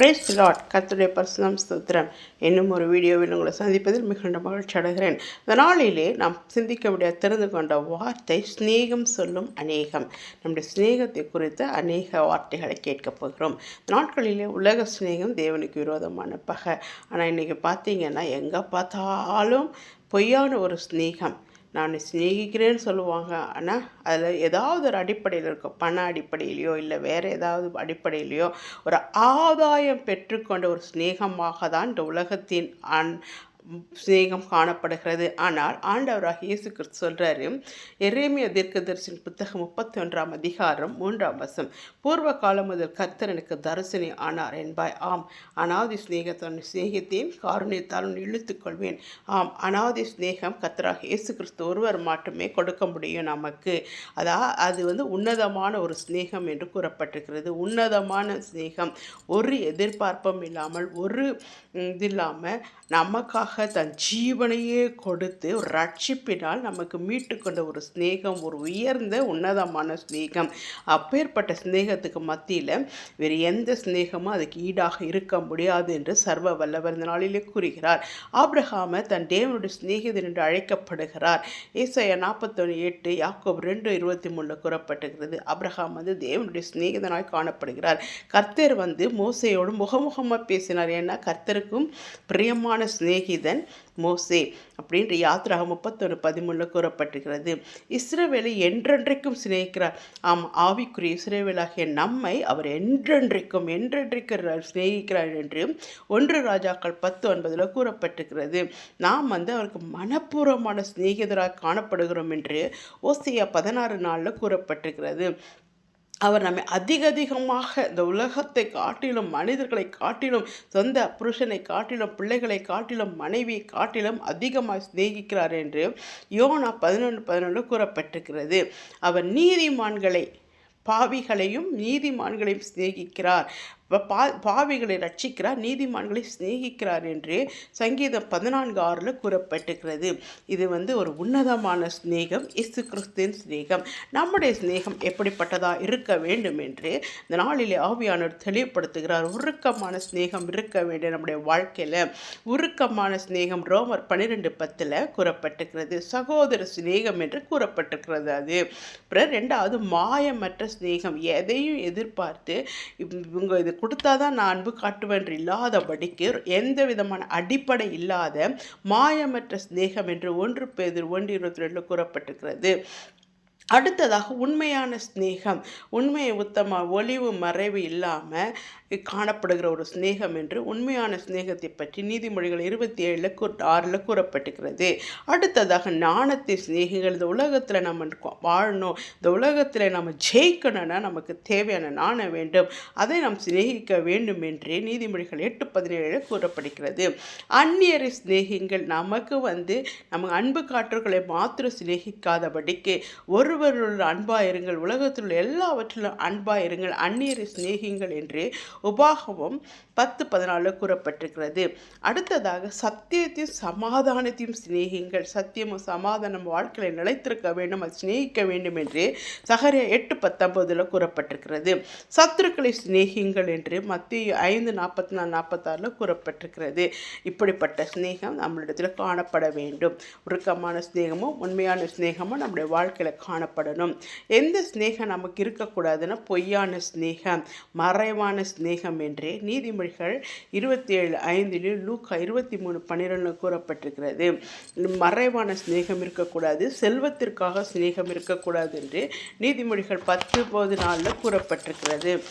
Brace lot கத்துடைய பரிசுதம் ஸ்தோத்திரம் என்னும் ஒரு வீடியோவில் உங்களை சந்திப்பதில் மிகுந்த மகிழ்ச்சி அடைகிறேன். இந்த நாளிலே நாம் சிந்திக்க முடியாத தெரிந்து கொண்ட வார்த்தை சிநேகம் சொல்லும் அநேகம். நம்முடைய ஸ்நேகத்தை குறித்த அநேக வார்த்தைகளை கேட்கப் போகிறோம். நாட்களிலே உலக சிநேகம் தேவனுக்கு விரோதமான பகை. ஆனால் இன்றைக்கி பார்த்தீங்கன்னா எங்கே பார்த்தாலும் பொய்யான ஒரு சிநேகம். நான் சிநேகிக்கிறேன்னு சொல்லுவாங்க. ஆனால் அதில் ஏதாவது ஒரு அடிப்படையில் இருக்கும். பண அடிப்படையிலையோ இல்லை வேறு ஏதாவது அடிப்படையிலையோ ஒரு ஆதாயம் பெற்றுக்கொண்ட ஒரு சிநேகமாக தான் இந்த உலகத்தின் அன் சிநேகம் காணப்படுகிறது. ஆனால் ஆண்டவராக இயேசு கிறிஸ்து சொல்கிறாரு எரேமிய தீர்க்கதரிசின் புத்தகம் முப்பத்தி ஒன்றாம் அதிகாரம் மூன்றாம் வசம் பூர்வ காலம் முதல் கர்த்தர் எனக்கு தரிசனி ஆனார் என்பாய். ஆம் அனாதி சிநேகத்தன் சிநேகத்தையும் காரணியத்தால் இழுத்துக்கொள்வேன் ஆம் அனாதி சிநேகம் கர்த்தராக இயேசு கிறிஸ்து ஒருவர் மட்டுமே கொடுக்க முடியும் நமக்கு. அதா அது வந்து உன்னதமான ஒரு சிநேகம் என்று கூறப்பட்டிருக்கிறது. உன்னதமான சிநேகம் ஒரு எதிர்பார்ப்பும் இல்லாமல் ஒரு இது இல்லாமல் நமக்காக தன் ஜீவனையே கொடுத்து ஒரு ரட்சிப்பினால் நமக்கு மீட்டு கொண்ட ஒரு சிநேகம் ஒரு உயர்ந்த உன்னதமான சிநேகம். அப்பேற்பட்ட சிநேகத்துக்கு மத்தியில் வேறு எந்த சிநேகமும் அதுக்கு ஈடாக இருக்க முடியாது என்று சர்வ வல்லவர் இந்த நாளிலே கூறுகிறார். ஆப்ரஹாம தன் தேவனுடைய சிநேகிதன் என்று அழைக்கப்படுகிறார். ஏசைய நாற்பத்தொன்று எட்டு யாக்கோப் ரெண்டு இருபத்தி மூணில் கூறப்பட்டுகிறது அப்ரஹாம் வந்து தேவனுடைய சிநேகிதனாய் காணப்படுகிறார். கர்த்தர் வந்து மோசையோடு முகமுகமாக பேசினார். ஏன்னா கர்த்தருக்கும் பிரியமான சிநேகிதன் மோசே அப்படின்ற யாத்ராக முப்பத்தொன்று பதிமூணில் கூறப்பட்டிருக்கிறது. இஸ்ரேவேலை என்றென்றைக்கும் சிநேகிக்கிறார். ஆம் ஆவிக்குரிய இஸ்ரேவேலாகிய நம்மை அவர் என்றென்றைக்கும் என்றென்றைக்கு சிநேகிக்கிறார் என்று ஒன்று ராஜாக்கள் பத்து ஒன்பதில் கூறப்பட்டிருக்கிறது. நாம் வந்து அவருக்கு மனப்பூர்வமான சிநேகிதராக காணப்படுகிறோம் என்று ஓசியா பதினாறு நாளில் கூறப்பட்டிருக்கிறது. அவர் நம்மை அதிக அதிகமாக இந்த உலகத்தை காட்டிலும் மனிதர்களை காட்டிலும் சொந்த புருஷனை காட்டிலும் பிள்ளைகளை காட்டிலும் மனைவியை காட்டிலும் அதிகமாக சிநேகிக்கிறார் என்று யோனா பதினொன்று பதினொன்று கூறப்பட்டிருக்கிறது. அவர் நீதிமான்களை பாவிகளையும் நீதிமான்களையும் சிநேகிக்கிறார். பா பாவிகளை ரட்சிக்கிறார் நீதிமான்களை சிநேகிக்கிறார் என்று சங்கீதம் பதினான்கு ஆறில் கூறப்பட்டிருக்கிறது. இது வந்து ஒரு உன்னதமான சிநேகம் இசு கிறிஸ்தின் சிநேகம். நம்முடைய சிநேகம் எப்படிப்பட்டதாக இருக்க வேண்டும் என்று இந்த நாளிலே ஆவியானவர் தெளிவுபடுத்துகிறார். உருக்கமான சிநேகம் இருக்க வேண்டும் நம்முடைய வாழ்க்கையில். உருக்கமான சிநேகம் ரோமர் பன்னிரெண்டு பத்தில் கூறப்பட்டிருக்கிறது. சகோதர சிநேகம் என்று கூறப்பட்டிருக்கிறது அது. அப்புறம் ரெண்டாவது மாயமற்ற சிநேகம். எதையும் எதிர்பார்த்து இவங்க இது கொடுத்தா தான் நான் அன்பு காட்டுவேன் இல்லாதபடிக்கு எந்த விதமான அடிப்படை இல்லாத மாயமற்ற சிநேகம் என்று ஒன்று பேர் ஒன்று இருபத்தி ரெண்டில் கூறப்பட்டிருக்கிறது. அடுத்ததாக உண்மையான ஸ்நேகம் உண்மையை உத்தம ஒளிவு மறைவு இல்லாமல் காணப்படுகிற ஒரு ஸ்நேகம் என்று உண்மையான ஸ்நேகத்தை பற்றி நீதிமொழிகள் இருபத்தி ஏழில் கூ ஆறில் கூறப்பட்டிருக்கிறது. அடுத்ததாக நாணத்தை சிநேகிகள் இந்த உலகத்தில் நம்ம வாழணும் இந்த உலகத்தில் நம்ம ஜெயிக்கணும்னா நமக்கு தேவையான நாணம் வேண்டும். அதை நாம் சிநேகிக்க வேண்டும் என்று நீதிமொழிகள் எட்டு பதினேழில் கூறப்படுகிறது அந்நியரை சிநேகிங்கள் நமக்கு வந்து நம்ம அன்பு காற்றுகளை மாத்திரம் சிநேகிக்காதபடிக்கு ஒரு ஒருவருள் அன்பாயிருங்கள் உலகத்தில் உள்ள எல்லாவற்றிலும் அன்பாயிருங்கள் அந்நியரை சிநேகிங்கள் என்று உபாகமும் பத்து பதினாலில் கூறப்பட்டிருக்கிறது. அடுத்ததாக சத்தியத்தையும் சமாதானத்தையும் சிநேகிங்கள் சத்தியமும் சமாதானம் வாழ்க்கையில் நிலைத்திருக்க வேண்டும் அது சிநேகிக்க வேண்டும் என்று சகரிய எட்டு பத்தொன்பதில் கூறப்பட்டிருக்கிறது. சத்துருக்களை சிநேகிங்கள் என்று மத்திய ஐந்து நாற்பத்தி நாலு நாற்பத்தாறில் கூறப்பட்டிருக்கிறது. இப்படிப்பட்ட சிநேகம் நம்மளிடத்தில் காணப்பட வேண்டும். உருக்கமான சிநேகமும் உண்மையான சிநேகமும் நம்முடைய வாழ்க்கையில் காண காணப்படணும். எந்த சிநேகம் நமக்கு இருக்கக்கூடாதுன்னா பொய்யான சிநேகம் மறைவான சிநேகம் என்றே நீதிமொழிகள் இருபத்தி ஏழு ஐந்திலும் லூக்கா இருபத்தி மூணு பன்னிரெண்டு கூறப்பட்டிருக்கிறது. மறைவான சிநேகம் இருக்கக்கூடாது செல்வத்திற்காக சிநேகம் இருக்கக்கூடாது என்று நீதிமொழிகள் பத்து போது நாளில் கூறப்பட்டிருக்கிறது.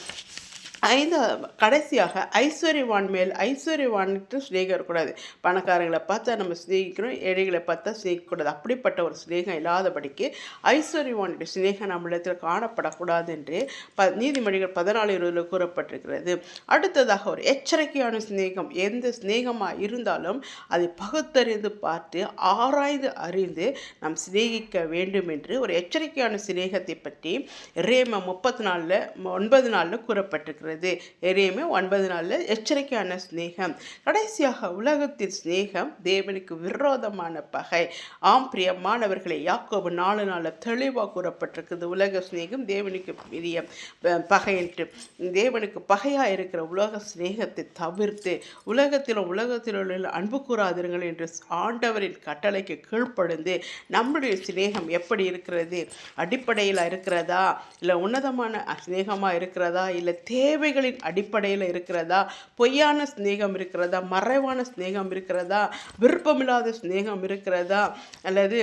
ஐந்து கடைசியாக ஐஸ்வர்யவான் மேல் ஐஸ்வர்யவான்ட்டு ஸ்நேகம் இருக்கக்கூடாது. பணக்காரங்களை பார்த்தா நம்ம ஸ்நேகிக்கிறோம் ஏழைகளை பார்த்தா ஸ்நேகிக்கக்கூடாது அப்படிப்பட்ட ஒரு ஸ்நேகம் இல்லாதபடிக்கு ஐஸ்வர்யவானுடைய ஸ்நேகம் நம்மளிடத்தில் காணப்படக்கூடாது என்று ப நீதிமொழிகள் பதினாலு இருபதில் கூறப்பட்டிருக்கிறது. அடுத்ததாக ஒரு எச்சரிக்கையான சிநேகம். எந்த சிநேகமாக இருந்தாலும் அதை பகுத்தறிந்து பார்த்து ஆராய்ந்து அறிந்து நாம் சிநேகிக்க வேண்டும் என்று ஒரு எச்சரிக்கையான சிநேகத்தை பற்றி ரேம முப்பத்தி நாலில் ஒன்பது நாளில் கூறப்பட்டிருக்கிறது. இருக்கிறது எரியுமே ஒன்பது நாளில் எச்சரிக்கையான ஸ்நேகம் கடைசியாக உலகத்தின் ஸ்நேகம் தேவனுக்கு விரோதமான பகை. ஆம் பிரியமானவர்களை யாக்கோபு நாலு நாளில் தெளிவாக கூறப்பட்டிருக்குது உலக ஸ்நேகம் தேவனுக்கு பெரிய ப- பகை என்று. தேவனுக்கு பகையாக இருக்கிற உலக சிநேகத்தை தவிர்த்து உலகத்திலும் உலகத்தில் உள்ள அன்பு கூறாதிருங்கள் என்று ஆண்டவரின் கட்டளைக்கு கீழ்ப்படுந்து நம்முடைய சிநேகம் எப்படி இருக்கிறது? அடிப்படையில் இருக்கிறதா? இல்லை உன்னதமான சிநேகமாக இருக்கிறதா? இல்லை தேவை தேவைகளின் அடிப்படையில் இருக்கிறதா? பொய்யான சிநேகம் இருக்கிறதா? மறைவான சிநேகம் இருக்கிறதா? விருப்பமில்லாத சிநேகம் இருக்கிறதா? அல்லது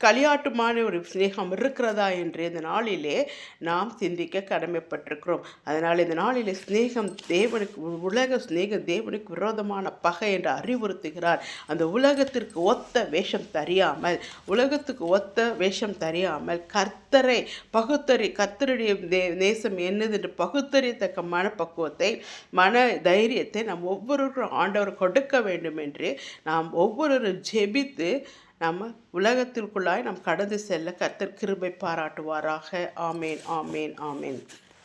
களியாட்டுமான ஒரு சிநேகம் இருக்கிறதா என்று இந்த நாளிலே நாம் சிந்திக்க கடமைப்பட்டிருக்கிறோம். அதனால் இந்த நாளிலே சிநேகம் தேவனுக்கு உலக சிநேகம் தேவனுக்கு விரோதமான பகை என்று அறிவுறுத்துகிறார். அந்த உலகத்திற்கு ஒத்த வேஷம் தெரியாமல் உலகத்துக்கு ஒத்த வேஷம் தெரியாமல் கர்த்தரை பகுத்தறி கர்த்தருடைய தே நேசம் என்னது என்று பகுத்தறியத்தக்க மனப்பக்குவத்தை மன தைரியத்தை நாம் ஒவ்வொருவரும் ஆண்டவர் கொடுக்க வேண்டும் என்று நாம் ஒவ்வொருவரும் ஜெபித்து நம்ம உலகத்திற்குள்ளாய் நாம் கடந்து செல்ல கத்தர் கிருபை பாராட்டுவாராக. ஆமேன் ஆமேன் ஆமேன்.